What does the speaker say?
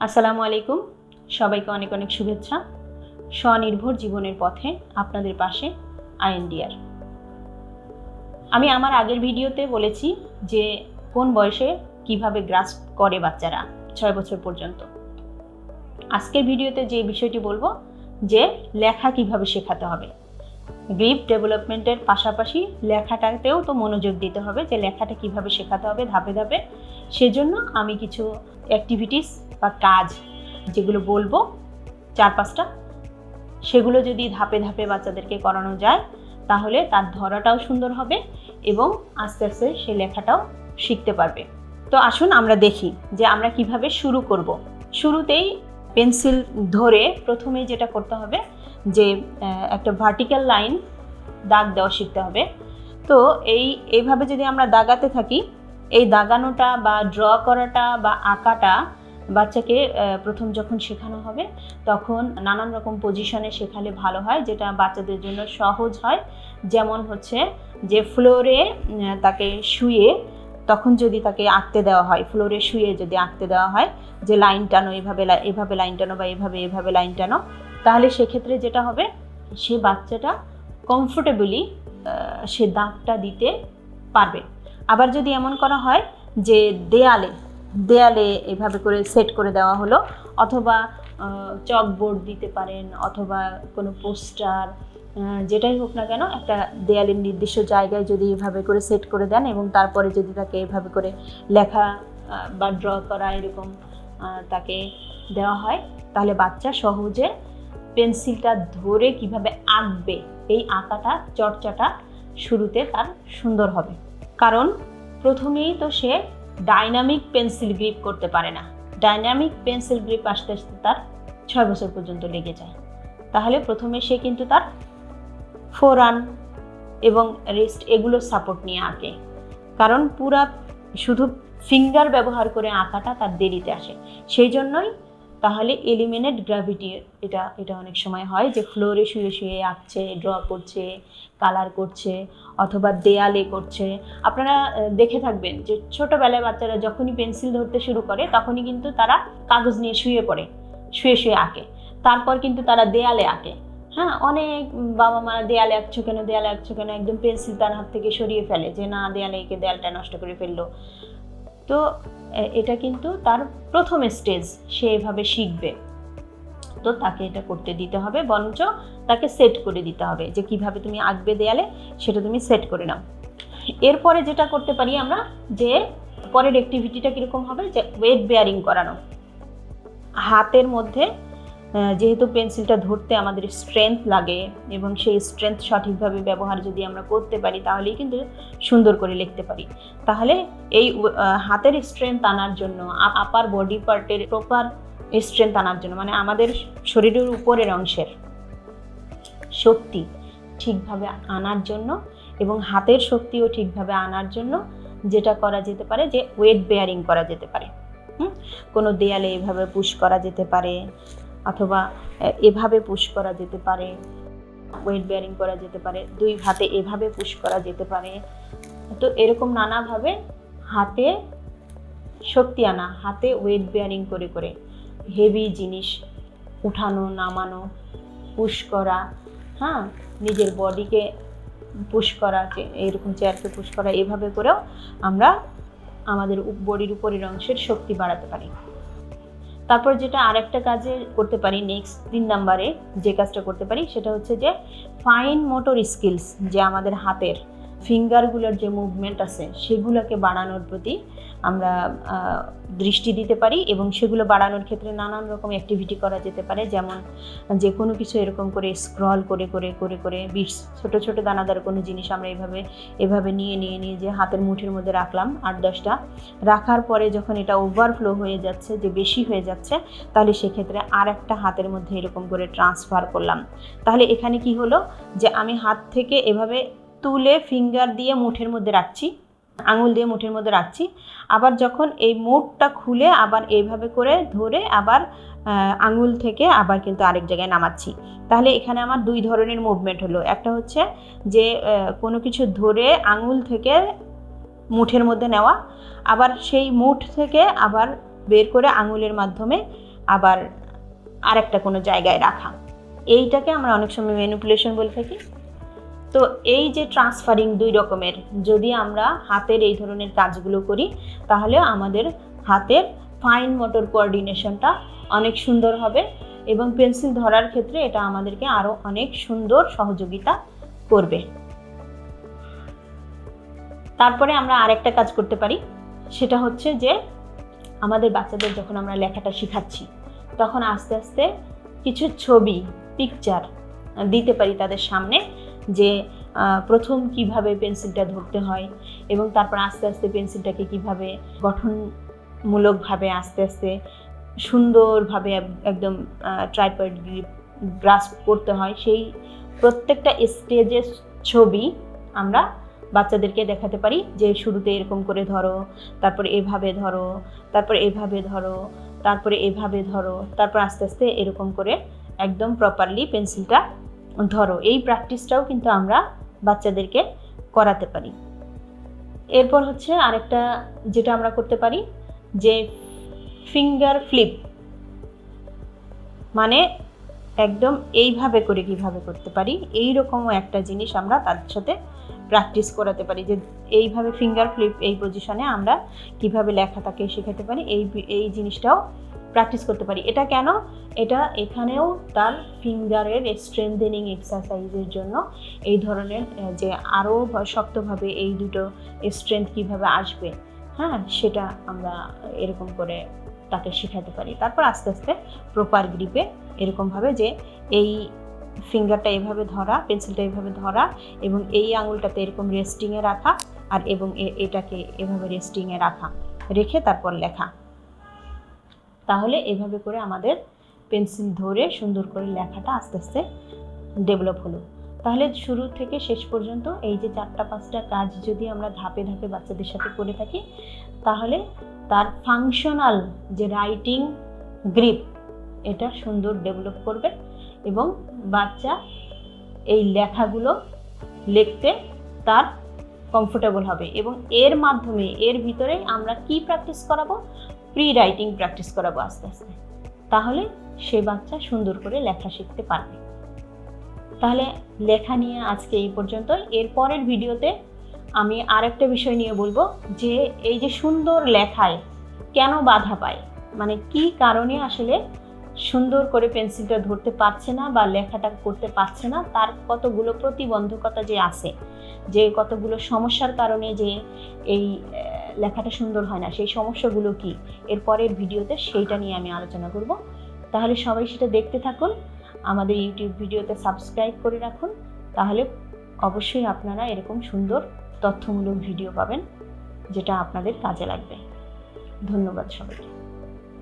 আসসালামু আলাইকুম। সবাইকে অনেক অনেক শুভেচ্ছা। স্বনির্ভর জীবনের পথে আপনাদের পাশে আইএনডিআর। আমি আমার আগের ভিডিওতে বলেছি যে কোন বয়সে কীভাবে গ্রাস করে বাচ্চারা ছয় বছর পর্যন্ত। আজকের ভিডিওতে যে বিষয়টি বলব, যে লেখা কীভাবে শেখাতে হবে। গ্রিপ ডেভেলপমেন্টের পাশাপাশি লেখাটাতেও তো মনোযোগ দিতে হবে যে লেখাটা কীভাবে শেখাতে হবে ধাপে ধাপে। সেজন্য আমি কিছু অ্যাক্টিভিটিস বা কাজ যেগুলো বলব, চার পাঁচটা, সেগুলো যদি ধাপে ধাপে বাচ্চাদেরকে করানো যায়, তাহলে তার ধরাটাও সুন্দর হবে এবং আস্তে আস্তে সে লেখাটাও শিখতে পারবে। তো আসুন আমরা দেখি যে আমরা কীভাবে শুরু করব। শুরুতেই পেন্সিল ধরে প্রথমে যেটা করতে হবে যে একটা ভার্টিক্যাল লাইন দাগ দেওয়া শিখতে হবে। তো এই, এইভাবে যদি আমরা দাগাতে থাকি, এই দাগানোটা বা ড্র করাটা বা আঁকাটা বাচ্চাকে প্রথম যখন শেখানো হবে, তখন নানান রকম পজিশনে শেখালে ভালো হয়, যেটা বাচ্চাদের জন্য সহজ হয়। যেমন হচ্ছে যে ফ্লোরে তাকে শুয়ে তখন যদি তাকে আঁকতে দেওয়া হয় ফ্লোরে শুয়ে যদি আঁকতে দেওয়া হয়, যে লাইন টানো, এভাবে এভাবে লাইন টানো বা এভাবে এভাবে লাইন টানো, তাহলে সেক্ষেত্রে যেটা হবে, সে বাচ্চাটা কমফোর্টেবলি সে দাগটা দিতে পারবে। আবার যদি এমন করা হয় যে দেয়ালে দেয়ালে এভাবে করে সেট করে দেওয়া হলো, অথবা চকবোর্ড দিতে পারেন, অথবা কোনো পোস্টার যেটাই হোক না কেন, একটা দেয়ালের নির্দিষ্ট জায়গায় যদি এভাবে করে সেট করে দেন এবং তারপরে যদি তাকে এভাবে করে লেখা বা ড্র করা এরকম তাকে দেওয়া হয়, তাহলে বাচ্চা সহজে পেন্সিলটা ধরে কীভাবে আঁকবে, এই আঁকাটা, চর্চাটা শুরুতে তার সুন্দর হবে। কারণ প্রথমেই তো সে ডাইনামিক পেন্সিল গ্রিপ করতে পারে না। ডাইনামিক পেন্সিল গ্রিপ আসতে আসতে তার ছয় বছর পর্যন্ত লেগে যায়। তাহলে প্রথমে সে কিন্তু তার ফোরান এবং রেস্ট এগুলো সাপোর্ট নিয়ে আঁকে। কারণ পুরা শুধু ফিঙ্গার ব্যবহার করে আঁকাটা তার দেরিতে আসে। সেই জন্যই তাহলে এলিমিনেট গ্র্যাভিটি এটা এটা অনেক সময় হয় যে ফ্লোরে শুয়ে শুয়ে আঁকছে ড্র করছে কালার করছে অথবা দেয়ালে করছে। আপনারা দেখে থাকবেন যে ছোটোবেলায় বাচ্চারা যখনই পেন্সিল ধরতে শুরু করে তখনই কিন্তু তারা কাগজ নিয়ে শুয়ে পড়ে, শুয়ে শুয়ে আঁকে। তারপর কিন্তু তারা দেয়ালে আঁকে। হ্যাঁ অনেক বাবা মা দেয়ালে আঁকছো কেন, দেয়ালে আঁকছো কেন, একদম পেন্সিল তার হাত থেকে সরিয়ে ফেলে যে, না, দেয়ালে এঁকে দেয়ালটা নষ্ট করে ফেলল। তো এটা কিন্তু তার প্রথম স্টেজ সে এভাবে শিখবে। তো তাকে এটা করতে দিতে হবে, বরঞ্চ তাকে সেট করে দিতে হবে যে কীভাবে তুমি আঁকবে দেয়ালে, সেটা তুমি সেট করে নাও। এরপরে যেটা করতে পারি আমরা যে, পরের অ্যাক্টিভিটিটা কীরকম হবে? যে ওয়েট বেয়ারিং করানো। হাতের মধ্যে যেহেতু পেন্সিলটা ধরতে আমাদের স্ট্রেংথ লাগে এবং সেই স্ট্রেংথ সঠিকভাবে ব্যবহার যদি আমরা করতে পারি, তাহলেই কিন্তু সুন্দর করে লিখতে পারি। তাহলে এই হাতের স্ট্রেংথ আনার জন্য আপার বডি পার্টের প্রপার স্ট্রেংথ আনার জন্য মানে আমাদের শরীরের উপরের অংশের শক্তি ঠিকভাবে আনার জন্য এবং হাতের শক্তিও ঠিকভাবে আনার জন্য যেটা করা যেতে পারে যে ওয়েট বেয়ারিং করা যেতে পারে। কোনো দেয়ালে এভাবে পুশ করা যেতে পারে অথবা এভাবে পুশ করা যেতে পারে ওয়েট বেয়ারিং করা যেতে পারে, দুই হাতে এভাবে পুশ করা যেতে পারে। তো এরকম নানাভাবে হাতে শক্তি আনা, হাতে ওয়েট বেয়ারিং করে করে হেভি জিনিস উঠানো, নামানো পুশ করা হ্যাঁ নিজের বডিকে পুশ করা এরকম চেয়ারকে পুশ করা, এভাবে করেও আমরা আমাদের বডির উপরের অংশের শক্তি বাড়াতে পারি। তারপর যেটা আরেকটা কাজে করতে পারি নেক্সট তিন নাম্বারে যে কাজটা করতে পারি সেটা হচ্ছে যে ফাইন মোটর স্কিলস যে আমাদের হাতের ফিঙ্গারগুলোর যে মুভমেন্ট আছে, সেগুলোকে বাড়ানোর প্রতি আমরা দৃষ্টি দিতে পারি এবং সেগুলো বাড়ানোর ক্ষেত্রে নানান রকম অ্যাক্টিভিটি করা যেতে পারে। যেমন যে কোনো কিছু এরকম করে স্ক্রল করে করে করে করে বিশ ছোটো ছোটো দানাদার কোনো জিনিস আমরা এভাবে এভাবে নিয়ে নিয়ে নিয়ে যে হাতের মুঠির মধ্যে রাখলাম আট, দশটা, রাখার পরে যখন এটা ওভারফ্লো হয়ে যাচ্ছে, যে বেশি হয়ে যাচ্ছে, তাহলে সেক্ষেত্রে আর একটা হাতের মধ্যে এরকম করে ট্রান্সফার করলাম। তাহলে এখানে কি হলো? যে আমি হাত থেকে এভাবে তুলে ফিঙ্গার দিয়ে মুঠের মধ্যে রাখছি, আঙুল দিয়ে মুঠের মধ্যে রাখছি। আবার যখন এই মুঠটা খুলে আবার এইভাবে করে ধরে আবার আঙুল থেকে আবার কিন্তু আরেক জায়গায় নামাচ্ছি। তাহলে এখানে আমার দুই ধরনের মুভমেন্ট হলো। একটা হচ্ছে যে কোনো কিছু ধরে আঙুল থেকে মুঠের মধ্যে নেওয়া, আবার সেই মুঠ থেকে আবার বের করে আঙুলের মাধ্যমে আবার আরেকটা কোনো জায়গায় রাখা। এইটাকে আমরা অনেক সময় ম্যানিপুলেশন বলে থাকি। তো এই যে ট্রান্সফারিং দুই রকমের, যদি আমরা হাতের এই ধরনের কাজগুলো করি, তাহলে আমাদের হাতের ফাইন মোটর কোঅর্ডিনেশনটা অনেক সুন্দর হবে এবং পেন্সিল ধরার ক্ষেত্রে এটা আমাদেরকে আরও অনেক সুন্দর সহযোগিতা করবে। তারপরে আমরা আরেকটা কাজ করতে পারি, সেটা হচ্ছে যে আমাদের বাচ্চাদের যখন আমরা লেখাটা শেখাচ্ছি, তখন আস্তে আস্তে কিছু ছবি পিকচার দিতে পারি তাদের সামনে যে প্রথম কীভাবে পেন্সিলটা ধরতে হয় এবং তারপর আস্তে আস্তে পেন্সিলটাকে কীভাবে গঠনমূলকভাবে আস্তে আস্তে সুন্দরভাবে এক- একদম ট্রাইপয়েড গ্রাস করতে হয়, সেই প্রত্যেকটা স্টেজের ছবি আমরা বাচ্চাদেরকে দেখাতে পারি যে, শুরুতে এরকম করে ধরো, তারপর এভাবে ধরো, তারপর এভাবে ধরো, তারপরে এভাবে ধরো, তারপর আস্তে আস্তে এরকম করে একদম প্রপারলি পেন্সিলটা ধরো, এই প্র্যাকটিসটাও কিন্তু আমরা বাচ্চাদেরকে করাতে পারি। এরপর হচ্ছে আরেকটা যেটা আমরা করতে পারি, যে ফিঙ্গার ফ্লিপ মানে একদম এইভাবে করে কীভাবে করতে পারি এই রকমও একটা জিনিস আমরা তাদের সাথে প্র্যাকটিস করাতে পারি, যে এইভাবে ফিঙ্গার ফ্লিপ এই পজিশনে আমরা কীভাবে লেখাটাকে শেখাতে পারি, এই এই জিনিসটাও প্র্যাকটিস করতে পারি। এটা কেন? এটা এখানেও তার ফিঙ্গারের স্ট্রেংথেনিং এক্সারসাইজের জন্য এই ধরনের যে আরও শক্তভাবে এই দুটো স্ট্রেংথ কীভাবে আসবে হ্যাঁ সেটা আমরা এরকম করে তাকে শেখাতে পারি। তারপর আস্তে আস্তে প্রপার গ্রিপে এরকমভাবে যে এই ফিঙ্গারটা এভাবে ধরা পেন্সিলটা এভাবে ধরা এবং এই আঙুলটাতে এরকম রেস্টিংয়ে রাখা আর এবং এটাকে এভাবে রেস্টিংয়ে রাখা, রেখে তারপর লেখা। তাহলে এভাবে করে আমাদের পেন্সিল ধরে সুন্দর করে লেখাটা আস্তে আস্তে ডেভেলপ হলো। তাহলে শুরু থেকে শেষ পর্যন্ত এই যে চারটা, পাঁচটা কাজ যদি আমরা ধাপে ধাপে বাচ্চাদের সাথে করে থাকি, তাহলে তার ফাংশনাল যে রাইটিং গ্রিপ এটা সুন্দর ডেভেলপ করবে এবং বাচ্চা এই লেখাগুলো লিখতে তার কমফোর্টেবল হবে এবং এর মাধ্যমে, এর ভিতরে আমরা কি প্র্যাকটিস করাবো? প্রি রাইটিং প্র্যাকটিস করাবো আস্তে আস্তে। তাহলে সে বাচ্চা সুন্দর করে লেখা শিখতে পারবে। তাহলে লেখা নিয়ে আজকে এই পর্যন্ত এর পরের ভিডিওতে আমি আর একটা বিষয় নিয়ে বলব যে, এই যে সুন্দর লেখায় কেন বাধা পায়? মানে কি কারণে আসলে সুন্দর করে পেন্সিলটা ধরতে পারছে না বা লেখাটা করতে পারছে না, তার কতগুলো প্রতিবন্ধকতা যে আছে, যে কতগুলো সমস্যার কারণে যে এই লেখাটা সুন্দর হয় না, সেই সমস্যাগুলো কি, এর পরের ভিডিওতে সেইটা নিয়ে আমি আলোচনা করব। তাহলে সবাই সেটা দেখতে থাকুন, আমাদের ইউটিউব ভিডিওতে সাবস্ক্রাইব করে রাখুন, তাহলে অবশ্যই আপনারা এরকম সুন্দর তথ্যমূলক ভিডিও পাবেন, যেটা আপনাদের কাজে লাগবে। ধন্যবাদ সবাইকে।